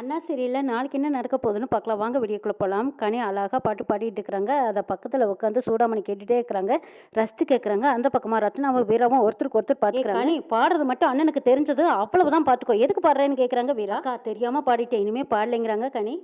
அண்ணா சீரியலில் நாளைக்கு என்ன நடக்க போகுதுன்னு பார்க்கலாம். வாங்க வீடியோக்குள்ளே போகலாம் கனி அழகாக பாட்டு பாடிட்டு இருக்கிறாங்க. அதை பக்கத்தில் உட்காந்து சூடாமணி கேட்டுகிட்டே இருக்கிறாங்க. ரசித்து கேட்குறாங்க அந்த பக்கமாக ரத்னாவும் வீராவும் ஒருத்தருக்கு ஒருத்தர் பார்த்துக்கிறாங்க கனி பாடுறது மட்டும் அண்ணனுக்கு தெரிஞ்சது. அவ்வளவுதான் பார்த்துக்கோ எதுக்கு பாடுறேன்னு கேட்குறாங்க வீரா? தெரியாமல் பாடிட்டேன். இனிமேல் பாடலைங்கிறாங்க கனி.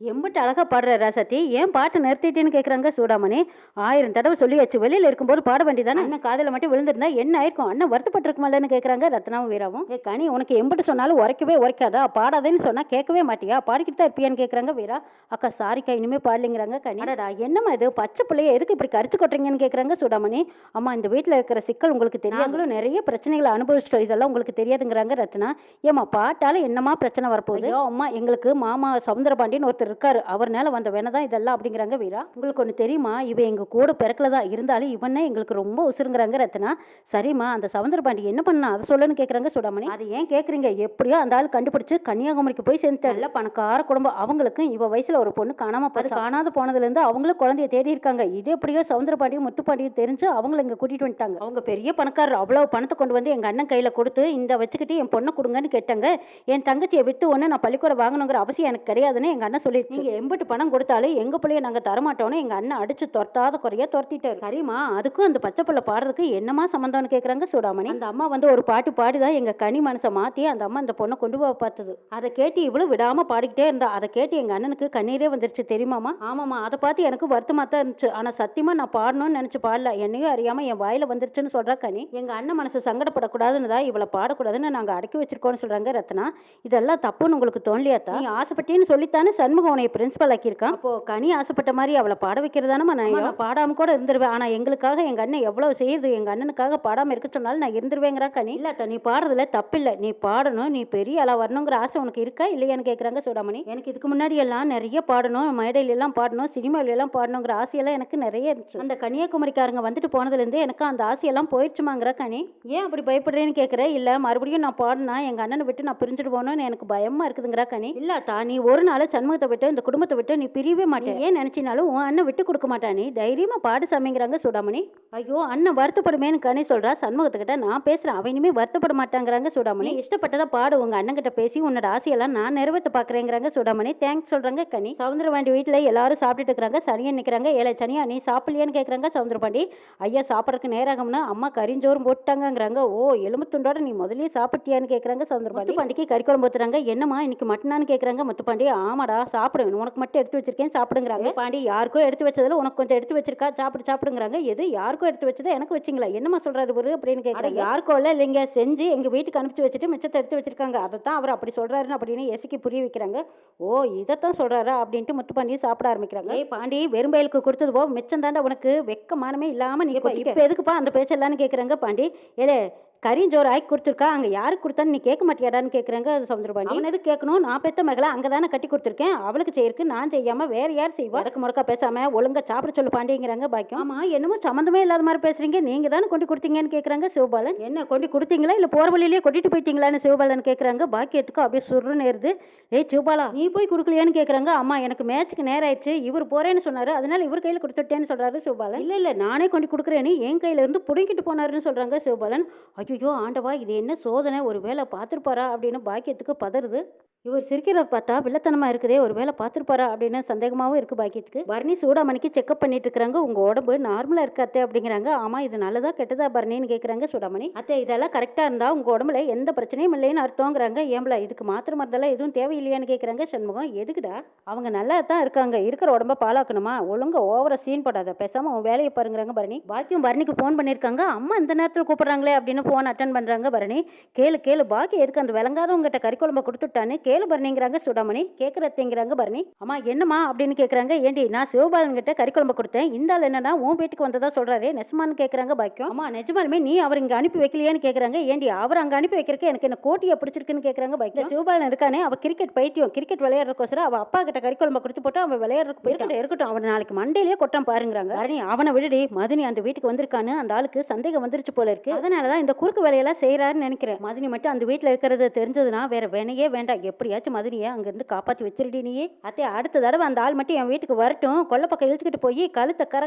எம்பிட்டு அழகா பாடுற ராசத்தி ஏன் பாட்டு நிறுத்திட்டேன்னு கேட்குறாங்க சூடாமணி. ஆயிரம் தடவை சொல்லியாச்சு வெளியில் இருக்கும்போது பாட வேண்டியதானே? அண்ணன் காதில் மட்டும் விழுந்திருந்தா என்ன ஆயிருக்கும்? அண்ணன் வருத்தப்பட்டிருக்குமாலன்னு கேட்குறாங்க ரத்னாவும் வீராவும். ஏ கனி உனக்கு எம்பிட்டு சொன்னாலும் உரைக்கவே உரைக்காதா? பாடாதேன்னு சொன்னால் கேட்கவே மாட்டியா? பாடிக்கிட்டு தான் இருப்பியான்னு கேட்குறாங்க வீரா. அக்கா சாரிக்கா இனிமே பாடலைங்கிறாங்க கனி. அடடா என்னம்மா இது? பச்சை பிள்ளைய எதுக்கு இப்படி கரிச்சு கொட்டுறீங்கன்னு கேட்குறாங்க சூடாமணி. அம்மா இந்த வீட்டில் இருக்கிற சிக்கல் உங்களுக்கு தெரியாங்களும் நிறைய பிரச்சனைகளை அனுபவிச்சிட்டோம். இதெல்லாம் உங்களுக்கு தெரியாதுங்கிறாங்க ரத்னா. ஏம்மா பாட்டால என்னம்மா பிரச்சனை வரப்போகுது? அம்மா எங்களுக்கு மாமா சவுந்தரபாண்டியன் ஒருத்தர் இருக்காரு. அவர் மேலே வந்த வேணை தான் இதெல்லாம் அப்படிங்கிறாங்க வீரா. உங்களுக்கு ஒன்று தெரியுமா? இவன் எங்கள் கூட பிறக்கல தான் இருந்தாலும் இவனே எங்களுக்கு ரொம்ப உசுருங்கிறாங்க ரத்னா. சரிம்மா அந்த சவுந்தரபாண்டி என்ன பண்ணா? அதை சொல்லுன்னு கேட்குறாங்க சுடாமணி. அதை ஏன் கேட்குறீங்க எப்படியோ அந்த ஆள் கண்டுபிடிச்சு கன்னியாகுமரிக்கு போய் சேர்ந்துட்டார்ல பணக்கார குடும்பம். அவங்களுக்கும் இவ வயசுல ஒரு பொண்ணு காணாம பார்த்து காணாத போனதுலேருந்து அவங்களும் குழந்தைய தேடி இருக்காங்க. இது எப்படியோ சவுந்தரபாண்டியும் முத்துப்பாண்டியும் தெரிஞ்சு அவங்கள இங்கே கூட்டிட்டு வந்துட்டாங்க. அவங்க பெரிய பணக்காரர். அவ்வளோ பணத்தை கொண்டு வந்து எங்கள் அண்ணன் கையில் கொடுத்து இந்த வச்சுக்கிட்டு என் பொண்ணை கொடுங்கன்னு கேட்டாங்க. என் தங்கச்சியை விட்டு ஒன்று நான் பள்ளிக்கூடம் வாங்கணுங்கிற அவசியம் எனக்கு கிடையாதுன்னு எங்கள் அண்ணன் சொல்லிடுச்சு. நீங்க எம்பிட்டு பணம் கொடுத்தாலும் எங்க பிள்ளைய நாங்க தரமாட்டோம்னு எங்க அண்ணன் அடிச்சு துரத்தாத குறைய துரத்திட்டாரு. சரிம்மா. அதுக்கும் அந்த பச்சை பிள்ளை பாடுறதுக்கு என்னமா சம்மந்தம்னு கேக்குறாங்க சூடாமணி. அந்த அம்மா வந்து ஒரு பாட்டு பாடிதான் எங்க கனி மனசை மாத்தி அந்த அம்மா அந்த பொண்ணை கொண்டு போக பார்த்தது. அதை கேட்டு இவ்வளவு விடாம பாடிக்கிட்டே இருந்தா. அதை கேட்டு எங்க அண்ணனுக்கு கண்ணீரே வந்துருச்சு. தெரியுமாமா ஆமாமா அதை பார்த்து எனக்கு வருத்தமா தான் இருந்துச்சு. ஆனா சத்தியமா நான் பாடணும்னு நினைச்சு பாடல. என்னையும் அறியாம என் வாயில வந்துருச்சுன்னு சொல்றா கனி. எங்க அண்ணன் மனசு சங்கடப்படக்கூடாதுன்னு தான் இவளை பாடக்கூடாதுன்னு நாங்க அடக்கி வச்சிருக்கோம்னு சொல்றாங்க ரத்னா. இதெல்லாம் தப்புன்னு உங்களுக்கு தோணலையாத்தா நீ ஆசைப்பட்டேன்னு சொல்லித்தானே சண்முகம் உன்னை பிரின்சிபல் ஆக்கியிருக்கான் அப்போ கனி ஆசைப்பட்ட மாதிரி அவளை பாட வைக்கிறதானே நான் பாடாம கூட இருந்துருவேன். ஆனா எங்களுக்காக எங்க அண்ணன் எவ்வளவு செய்யுது எங்க அண்ணனுக்காக பாடாம இருக்க சொன்னாலும் நான் இருந்துருவேங்கிறா கனி. இல்லாட்ட நீ பாடுறதுல தப்பில்லை. நீ பாடணும் நீ பெரிய ஆளா வரணுங்கிற ஆசை உனக்கு இருக்கா இல்லையான்னு கேக்குறாங்க சூடாமணி. எனக்கு இதுக்கு முன்னாடி எல்லாம் நிறைய பாடணும் மேடையில எல்லாம் பாடணும் சினிமாவில எல்லாம் பாடணுங்கிற ஆசையெல்லாம் எனக்கு நிறைய இருந்துச்சு. அந்த கன்னியாகுமரிக்காரங்க வந்துட்டு போனதுல இருந்து எனக்கு அந்த ஆசையெல்லாம் போயிடுச்சுமாங்கிற கனி. ஏன் அப்படி பயப்படுறேன்னு கேக்குற? இல்ல மறுபடியும் நான் பாடினா எங்க அண்ணனை விட்டு நான் பிரிஞ்சுடுவோன்னு எனக்கு பயமா இருக்குதுங்கிற கனி. இல்லாட்டா நீ ஒரு நாள் சண்முகத்தை விட்டு இந்த குடும்பத்தை விட்டு நீ பிரியவே மாட்டேன் ஏன்? நினைச்சினாலும் உன் அண்ணன் விட்டு கொடுக்க மாட்டானே. தைரியமா பாடு சாமிங்கிறாங்க சூடாமணி. ஐயோ அண்ணன் வருத்தப்படுமேன்னு கனி சொல்றா. சண்முகத்துக்கிட்ட நான் பேசுறேன். அவன் இனிமே வருத்தப்பட மாட்டாங்கிறாங்க சூடாமணி. நீ இஷ்டப்பட்டதா பாடு. உங்க அண்ணன் கிட்ட பேசி உன்னோட ஆசையெல்லாம் நான் நிறைவேற்ற பாக்குறேங்கிறாங்க சூடாமணி. தேங்க்ஸ் சொல்றாங்க கனி. சவுந்தரபாண்டி வீட்டுல எல்லாரும் சாப்பிட்டுட்டு இருக்கிறாங்க. சனியன் நிக்கிறாங்க. ஏழை சனியா நீ சாப்பிடலையான்னு கேக்குறாங்க சவுந்தரபாண்டி ஐயா சாப்பிட்றதுக்கு நேராகும்னா அம்மா கரிஞ்சோறும் போட்டாங்கங்கிறாங்க. ஓ எலும்புத்துண்டோட நீ முதல்லயே சாப்பிட்டியான்னு கேக்குறாங்க சவுந்தரபாண்டி பாண்டிக்கு கறி குழம்பு ஊத்துறாங்க. என்னம்மா இன்னைக்கு மட்டனான்னு கேக்குறாங்க முத்துப்பாண்டி ஆமாடா சாப்பிடு உனக்கு மட்டும் எடுத்து வச்சிருக்கேன் சாப்பிடுங்கிறாங்க. பாண்டி யாருக்கோ எடுத்து வச்சதுல உனக்கு கொஞ்சம் எடுத்து வச்சிருக்கா சாப்பிடு சாப்பிடுங்கிறாங்க. எது? யாருக்கோ எடுத்து வச்சதை எனக்கு வச்சிங்களா? என்னம்மா சொல்றாரு இவரு அப்படின்னு கேட்குறாங்க யாருக்கோ இல்ல இல்லைங்க. செஞ்சு எங்க வீட்டுக்கு அனுப்பிச்சு வச்சுட்டு மிச்சத்தை எடுத்து வச்சிருக்காங்க. அதை தான் அவர் அப்படி சொல்றாருன்னு அப்படின்னு எசிக்கு புரிய வைக்கிறாங்க. ஓ இதைத்தான் சொல்றாரா அப்படின்ட்டு முத்துப்பாண்டி சாப்பிட ஆரம்பிக்கிறாங்க. ஏய் பாண்டி வெறும்பயலுக்கு கொடுத்தது போ. மிச்சம் தாண்டா உனக்கு வெக்கமானமே இல்லாம நீ இப்போ எதுக்குப்பா அந்த பேச்செல்லாம்னு கேட்குறாங்க பாண்டி? ஏலே கரிஞ்சோறு ஆக்கி கொடுத்துருக்கா. அங்கே யாருக்கு கொடுத்தான்னு நீ கேட்க மாட்டியாடான்னு கேட்குறாங்க சவுந்தரபாண்டி அவன் எதுக்கு கேட்கணும்? நான் பெத்த மகளை அங்கே தானே கட்டி கொடுத்துருக்கேன். அவளுக்கு செய்யறதுக்கு நான் செய்யாம வேற யார் செய்வா? அதுக்கு முடக்கா பேசாம ஒழுங்கா சாப்பிட சொல்லு பாண்டிங்கிறாங்க பாக்கியம். ஆமா என்னமோ சம்மந்தமே இல்லாத மாதிரி பேசுறீங்க. நீங்க தானே கொண்டு கொடுத்தீங்கன்னு கேட்குறாங்க சிவபாலன். என்ன கொண்டு கொடுத்தீங்களா? இல்லை போற வழியிலேயே கொட்டிட்டு போயிட்டீங்களான்னு சிவபாலன் கேட்குறாங்க பாக்கியத்துக்கு அப்படியே சுருன்னு ஏறுது. ஏய் சிவபாலா நீ போய் கொடுக்கலையான்னு கேட்குறாங்க அம்மா எனக்கு மேட்ச்சுக்கு நேரம் ஆயிடுச்சு. இவர் போறேன்னு சொன்னாரு. அதனால இவர் கையில் கொடுத்துட்டேன்னு சொல்றாரு சிவபாலன். இல்ல இல்ல நானே கொண்டு கொடுக்குறேன்னு என் கையில இருந்து புடுங்கிட்டு போனாருன்னு சொல்றாங்க சிவபாலன். ஐயோ ஐயோ ஆண்டவா இது என்ன சோதனை? ஒரு வேளை பார்த்துருப்பாரா அப்படின்னு பாக்கியத்துக்கு பதறுது. இவர் சிரிக்கிறத பார்த்தா வில்லத்தனமா இருக்குதே ஒரு வேளை பார்த்துருப்பாரா அப்படின்னு சந்தேகமாகவும் இருக்கு பாக்கியத்துக்கு. பரணி சூடாமணிக்கு செக்அப் பண்ணிட்டு இருக்காங்க உங்க உடம்பு நார்மலா இருக்கு அத்தை அப்படிங்கிறாங்க. ஆமா இது நல்லதா கெட்டதா பரணின்னு கேட்கறாங்க சூடாமணி அத்தை இதெல்லாம் கரெக்டா இருந்தா உங்க உடம்புல எந்த பிரச்சனையும் இல்லைன்னு அர்த்தங்கிறாங்க. ஏம்பல இதுக்கு மாத்திரை மருந்தெல்லாம் எதுவும் தேவையில்லையான்னு கேட்கறாங்க சண்முகம். எதுக்குடா? அவங்க நல்லா தான் இருக்காங்க. இருக்கிற உடம்ப பாலாக்கணுமா ஒழுங்கா ஓவரா சீன் போடாத. பேசாம உன் வேலையை பாருங்கிறாங்க பரணி பாக்கியம் பரணிக்கு ஃபோன் பண்ணிருக்காங்க. அம்மா இந்த நேரத்தில் கூப்பிடுறாங்களே அப்படின்னு ஃபோன் அட்டன் பண்றாங்க பரணி. கேளு கேளு பாக்கி எதுக்கு அந்த விளங்காதவங்கிட்ட கறி குழம்ப கொடுத்துட்டான்னு கேளு பரணிங்கிறாங்க சுடாமணி. கேட்கறதுங்கிறாங்க பரணி. அம்மா என்னம்மா அப்படின்னு கேட்குறாங்க ஏண்டி நான் சிவபாலன் கிட்ட கறி குழம்பு கொடுத்தேன். இந்த ஆள் என்னன்னா உன் வீட்டுக்கு வந்ததா சொல்றாரு நெசமான்னு கேட்குறாங்க பாக்கியம். அம்மா நிஜமாலுமே நீ அவர் இங்க அனுப்பி வைக்கலையான்னு கேட்குறாங்க ஏண்டி அவர் அங்க அனுப்பி வைக்கிறதுக்கு எனக்கு என்ன கோட்டியை பிடிச்சிருக்குன்னு கேட்குறாங்க பாக்கியம். சிவபாலன் இருக்கானே அவ கிரிக்கெட் பைத்தியம் கிரிக்கெட் விளையாடுறதுக்கோசரம் அவ அப்பா கிட்ட கறி குழம்பு கொடுத்து போட்டு அவன் விளையாடுறதுக்கு போயிருக்கட்டும் இருக்கட்டும். அவன் நாளைக்கு மண்டையிலேயே கொட்டான் பாருங்கிறாங்க. பரணி அவனை விடுடி மதினி அந்த வீட்டுக்கு வந்திருக்கான்னு அந்த ஆளுக்கு சந்தேகம் வந்துருச்சு போல இருக்கு. அதனாலதான் இந்த குறுக்கு வேலையெல்லாம் செய்யறாருன்னு நினைக்கிறேன். மதினி மட்டும் அந்த வீட்டில் இருக்கிறது தெரிஞ்சதுன்னா வேற வேணையே வேண்டாம். எப்படியாச்சும் மதுரையை அங்கேருந்து காப்பாற்றி வச்சிருடி நீயே அத்தே அடுத்த தடவை அந்த ஆள் மட்டும் என் வீட்டுக்கு வரட்டும். கொல்லை பக்கம் இழுத்துக்கிட்டு போய் கழுத்தை கர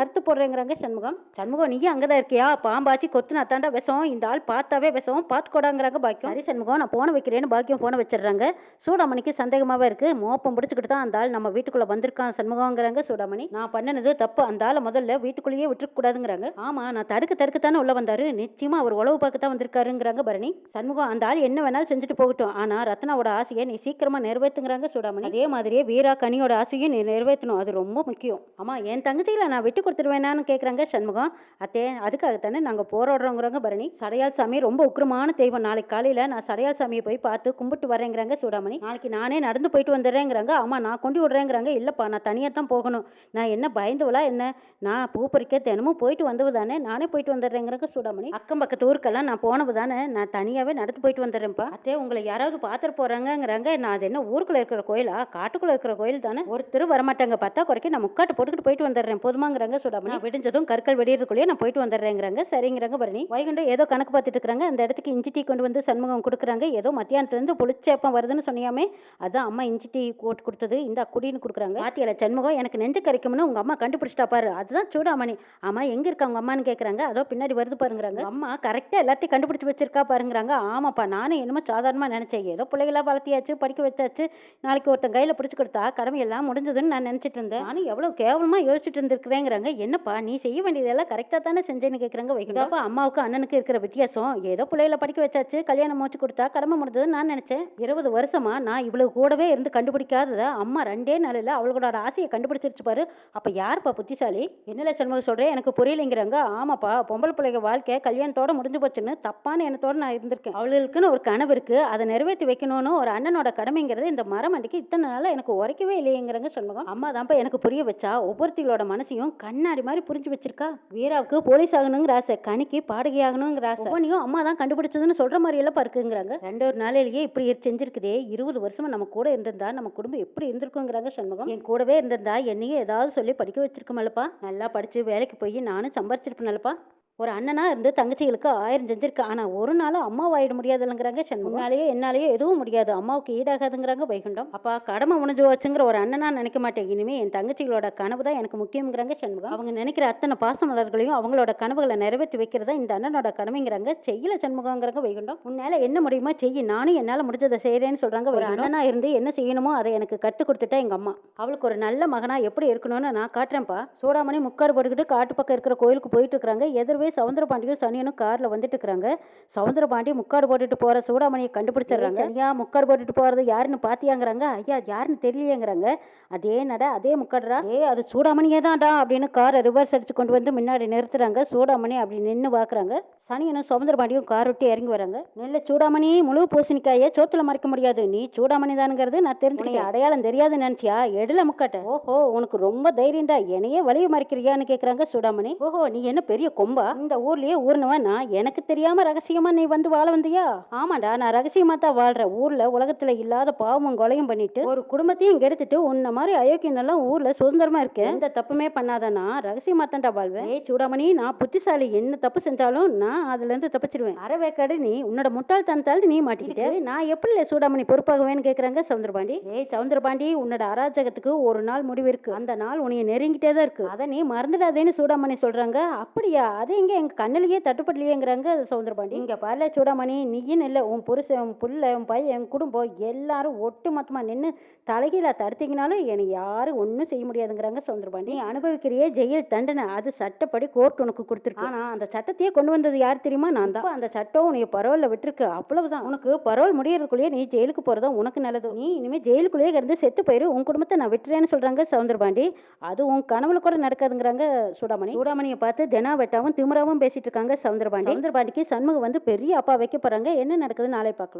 அறுத்து போடுறேங்கிறாங்க சண்முகம். சண்முகம் நீயும் அங்கே தான் இருக்கியா? பாம்பாச்சி கொத்துனா தாண்டா விஷம். இந்த ஆள் பார்த்தாவே விஷம். பார்த்துக்கோடாங்கிறாங்க பாக்கியம். சரி சண்முகம் நான் போன வைக்கிறேன்னு பாக்கியம் போனை வச்சிடுறாங்க. சூடாமணிக்கு சந்தேகமாகவே இருக்கு. மோப்பம் பிடிச்சிக்கிட்டு தான் அந்த ஆள் நம்ம வீட்டுக்குள்ளே வந்திருக்கான் சண்முகங்கிறாங்க சூடாமணி. நான் பண்ணினது தப்பு. அந்த ஆளை முதல்ல வீட்டுக்குள்ளேயே விட்டுருக்க கூடாதுங்கிறாங்க. ஆமா நான் தடுக்க தடுக்கத்தானே உள்ள வந்தாரு. நிச்சயமா அவர் உழவு பார்க்க தான் வந்திருக்காருங்கிறாங்க பரணி. சண்முகம் அந்த ஆள் என்ன வேணாலும் செஞ்சுட்டு போகட்டும். ஆனால் ரத்னாவோட ஆசையை நீ சீக்கிரமாக நிறைவேற்றுங்கிறாங்க சூடாமணி. அதே மாதிரியே வீரா கனியோட ஆசையும் நீ நிறைவேற்றணும் அது ரொம்ப முக்கியம். ஆமா என் தங்கச்சியில நான் விட்டு கொடுத்துருவேனான்னு கேட்குறாங்க சண்முகம். அத்தே அதுக்காகத்தானே நாங்கள் போராடுறோங்கிறாங்க பரணி. சடையால் சாமி ரொம்ப உக்கிரமான தெய்வம். நாளைக்கு காலையில் நான் சடையால் சாமியை போய் பார்த்து கும்பிட்டு வரேங்கிறாங்க சூடாமணி. நாளைக்கு நானே நடந்து போயிட்டு வந்துடுறேங்கிறாங்க. ஆமா நான் கொண்டு விடுறேங்கிறாங்க. இல்லைப்பா நான் தனியாக தான் போகணும். நான் என்ன பயந்துவலா என்ன? நான் பூ பறிக்க தினமும் போயிட்டு வந்தது தானே நானே போயிட்டு வந்துடுறேங்கிறாங்க சூடாமணி. அக்கம் பக்கத்து ஊருக்கெல்லாம் நான் போனது தானே நான் தனியாகவே நடந்து போயிட்டு வந்துடுறேன்ப்பா. அதே உங்களை யாராவது பார்த்துட்டு போகிறாங்கங்கிறாங்க நான் அது என்ன ஊருக்குள்ளே இருக்கிற கோயிலா? காட்டுக்குள்ளே இருக்கிற கோயில் தானே? ஒருத்தர் வரமாட்டாங்க. பார்த்தா குறைக்க நான் முக்காட்டு போட்டுக்கிட்டு போயிட்டு வந்துடுறேன். போதுமாங்கிறாங்க சூடாமணி. நான் விடிஞ்சதும் கற்கள் வெடியறதுக்குள்ளேயே நான் போயிட்டு வந்துடுறேங்கிறாங்க. சரிங்கிறாங்க பரணி. வைகுண்டம் ஏதோ கணக்கு பார்த்துட்டு இருக்கிறாங்க. அந்த இடத்துக்கு இஞ்சி டீ கொண்டு வந்து சண்முகம் கொடுக்குறாங்க. ஏதோ மத்தியானத்துலேருந்து புளிச்சேப்பம் வருதுன்னு சொன்னியாமே அதான் அம்மா இஞ்சி டீ போட்டு கொடுத்தது. இந்த குடின்னு கொடுக்குறாங்க. பாத்தியால சண்முகம் எனக்கு நெஞ்சு கரைக்கும்னு உங்கள் அம்மா கண்டுபிடிச்சிட்டா பாரு. அதுதான் சூடாமணி. அம்மா எங்கே இருக்கா உங்கள் அம்மான்னு கேட்குறாங்க அதோ பின்னாடி வருது பாருங்கிறாங்க. அம்மா கரெக்டாக எல்லாத்தையும் கண்டுபிடிச்சி வச்சிருக்கா பாருங்கிறாங்க. ஆமாப்பா நானும் என்னமோ சாதாரணமாக நினச்சேன். ஏதோ பிள்ளைகளாக வளர்த்தியாச்சு படிக்க வச்சாச்சு. நாளைக்கு ஒருத்தன் கையில் பிடிச்சி கொடுத்தா கடமை எல்லாம் முடிஞ்சதுன்னு நான் நினைச்சிட்டு இருந்தேன். நானும் எவ்வளோ கேவலமாக யோசிச்சுட்டு இருந்திருக்கிறேங்கிறாங்க. என்னப்பா நீ செய்ய வேண்டியதெல்லாம் கரெக்டாக தானே செஞ்சேன்னு கேட்குறாங்க வைக்கிறப்பா அம்மாவுக்கு அண்ணனுக்கு இருக்கிற வித்தியாசம். ஏதோ பிள்ளைகளை படிக்க வச்சாச்சு கல்யாணம் முடிச்சு கொடுத்தா கடமை முடிஞ்சதுன்னு நான் நினச்சேன். இருபது வருஷமா நான் இவ்வளவு கூடவே இருந்து கண்டுபிடிக்காததை அம்மா ரெண்டே நாளில் அவளோட ஆசையை கண்டுபிடிச்சிருச்சு பாரு. அப்போ யாருப்பா புத்திசாலி? என்னல சண்முகம் சொல்கிறேன் எனக்கு புரியலைங்கிறாங்க. ஆமாப்பா பொம்பளை பிள்ளைங்க வாழ்க்கை கல்யாணத்தோட முடிஞ்சு போச்சுன்னு தப்பான எண்ணத்தோட நான் இருந்திருக்கேன். அவளுக்குன்னு ஒரு கனவு இருக்கு. அதை நிறைவேற்றி வைக்கணும்னு ஒரு அண்ணனோட கடமைங்கிறது இந்த மரமண்டிக்கு இத்தனை நாளா எனக்கு உரைக்கவே இல்லையேங்கிறாங்க சொன்னோம் அம்மா தான்ப்பா எனக்கு புரிய வச்சா ஒவ்வொருத்திகளோட மனசையும் கண்ணாடி மாதிரி புரிஞ்சு வச்சிருக்கா? வீராவுக்கு போலீஸ் ஆகணுங்கிற ஆசை கனிக்கு பாடகி ஆகணுங்கிற ஆசை. ஒவ்வொன்றையும் அம்மா தான் கண்டுபிடிச்சதுன்னு சொல்ற மாதிரி எல்லாம் இருக்குங்கிறாங்க. ரெண்டு ஒரு நாளையிலேயே இப்படி செஞ்சிருக்குதே. இருபது வருஷமா நம்ம கூட இருந்திருந்தா நம்ம குடும்பம் எப்படி இருந்திருக்குங்கிறாங்க சண்முகம். என் கூடவே இருந்திருந்தா என்னையும் ஏதாவது சொல்லி படிக்க வச்சிருக்கமல்லப்பா நல்லா படிச்சு வேலைக்கு போய் நானும் சம்பாரிச்சிருப்பேனல்லப்பா ஒரு அண்ணனா இருந்து தங்கச்சிகளுக்கு ஆயிரம் செஞ்சிருக்கா. ஆனா ஒரு நாளும் அம்மாவாயிட முடியாதுங்கிறாங்க சண்முகனாலேயே என்னாலேயே எதுவும் முடியாது. அம்மாவுக்கு ஈடாகாதுங்கிறாங்க வைகுண்டம். அப்பா கடமை முடிஞ்சு வச்சுங்கிற ஒரு அண்ணனா நினைக்க மாட்டேன். இனிமே என் தங்கச்சிகளோட கனவு தான் எனக்கு முக்கியங்கிறாங்க சண்முகம் அவங்க நினைக்கிற அத்தனை பாசமலர்களையும் அவங்களோட கனவுகளை நிறைவேற்றி வைக்கிறதா இந்த அண்ணனோட கடமைங்கிறாங்க செய்யல சண்முகங்கிறாங்க வைகுண்டம். உன்னால என்ன முடியுமோ செய்ய. நானும் என்னால முடிஞ்சதை செய்யறேன்னு சொல்றாங்க ஒரு அண்ணனா இருந்து என்ன செய்யணுமோ அதை எனக்கு கத்து கொடுத்துட்டா எங்க அம்மா. அவளுக்கு ஒரு நல்ல மகனா எப்படி இருக்கணும்னு நான் காட்டுறேன்ப்பா. சூடாமணி முக்காடு போட்டுக்கிட்டு காட்டு பக்கம் இருக்கிற கோயிலுக்கு போயிட்டு இருக்காங்க எதிர்வே சவுந்தரபாண்டியும் சனியனும் கார்ல வந்துட்டு இருக்காங்க சவுந்தரபாண்டி முக்காடு போட்டுட்டு போற சூடாமணியை கண்டுபிடிச்சிடுறாங்க. ஐயா முக்காடு போட்டுட்டு போறது யாருன்னு பாத்தியாங்கிறாங்க. ஐயா யாருன்னு தெரியலையேங்கிறாங்க. அதே நட அதே முக்காடுறா ஏ அது சூடாமணியே தான்டா அப்படின்னு காரை ரிவர்ஸ் அடிச்சு கொண்டு வந்து முன்னாடி நிறுத்துறாங்க. சூடாமணி அப்படி நின்று பாக்குறாங்க. சனியனும் சவுந்தரபாண்டியும் கார் விட்டு இறங்கி வராங்க. நெல்ல சூடாமணி முழு பூசணிக்காயை சோத்துல மறைக்க முடியாது. நீ சூடாமணி தானுங்கிறது நான் தெரிஞ்சுக்கிட்டேன். அடையாளம் தெரியாதுன்னு நினைச்சியா? எடுல முக்காட்ட. ஓஹோ உனக்கு ரொம்ப தைரியம் தான் என்னையே வலிய மறைக்கிறியான்னு கேக்குறாங்க சூடாமணி. ஓஹோ நீ என்ன பெரிய கொம்பா? இந்த ஊர்லயே ஊர்னவன் எனக்கு தெரியாம ரகசியமா நீ வந்து வாழ வந்தியா? ஆமாடா நான் ரகசியமா தான் வாழ்றேன் ஊர்ல உலகத்துல இல்லாத பாவமும் கொலையும் பண்ணிட்டு ஒரு குடும்பத்தையும் கெடுத்துட்டு உன்ன மாதிரி அயோக்கியம் எல்லாம் ஊர்ல சுதந்திரமா இருக்கேன் எந்த தப்புமே பண்ணாத நான் ரகசியமா தான்டா வாழ்வேன். ஏய் சூடாமணி நான் புத்திசாலி. என்ன தப்பு செஞ்சாலும் நான் அதுல இருந்து தப்பிச்சிருவேன். அறவேக்காடு நீ உன்னோட முட்டாள் தனத்தால் நீ மாட்டிக்கிட்டு. நான் எப்படி சூடாமணி பொறுப்பாகுவேன்னு கேக்குறாங்க சவுந்தரபாண்டி? ஏய் சவுந்தரபாண்டி உன்னோட அராஜகத்துக்கு ஒரு நாள் முடிவு இருக்கு. அந்த நாள் உன்னைய நெருங்கிட்டே தான் இருக்கு. அதை நீ மறந்துடாதேன்னு சூடாமணி சொல்றாங்க. அப்படியா? அது எங்க எங்க கண்ணிலேயே தட்டுப்படலையேங்கிறாங்க சவுந்தரபாண்டி இங்க பாருல சூடாமணி நீயும் இல்லை உன் புருஷன் உன் புள்ள உன் பையன் உன் குடும்பம் எல்லாரும் ஒட்டு மொத்தமா நின்று தலைகீழ தடுத்தீங்கனாலும் என்னை யாரும் ஒன்றும் செய்ய முடியாதுங்கிறாங்க சவுந்தரபாண்டி அனுபவிக்கிறியே ஜெயில் தண்டனை அது சட்டப்படி கோர்ட் உனக்கு கொடுத்துருக்கு. ஆனா அந்த சட்டத்தையே கொண்டு வந்தது யார் தெரியுமா? நான் தான். அந்த சட்டம் உன்னை பரவல்ல விட்டுருக்கு. அவ்வளவுதான். உனக்கு பரவல் முடியறதுக்குள்ளேயே நீ ஜெயிலுக்கு போறதா உனக்கு நல்லது. நீ இனிமே ஜெயிலுக்குள்ளேயே கிடந்து செத்து போயிரு. உன் குடும்பத்தை நான் விட்டுறேன்னு சொல்றாங்க சவுந்தரபாண்டி அது உன் கனவுல கூட நடக்காதுங்கிறாங்க சூடாமணி. சூடாமணியை பார்த்து தினா வெட்டாவும் திமுறாவும் பேசிட்டு இருக்காங்க சவுந்தரபாண்டி. சவுந்தரபாண்டிக்கு சண்முகம் வந்து பெரிய அப்பா வைக்க போறாங்க. என்ன நடக்குதுன்னு நாளை பார்க்கலாம்.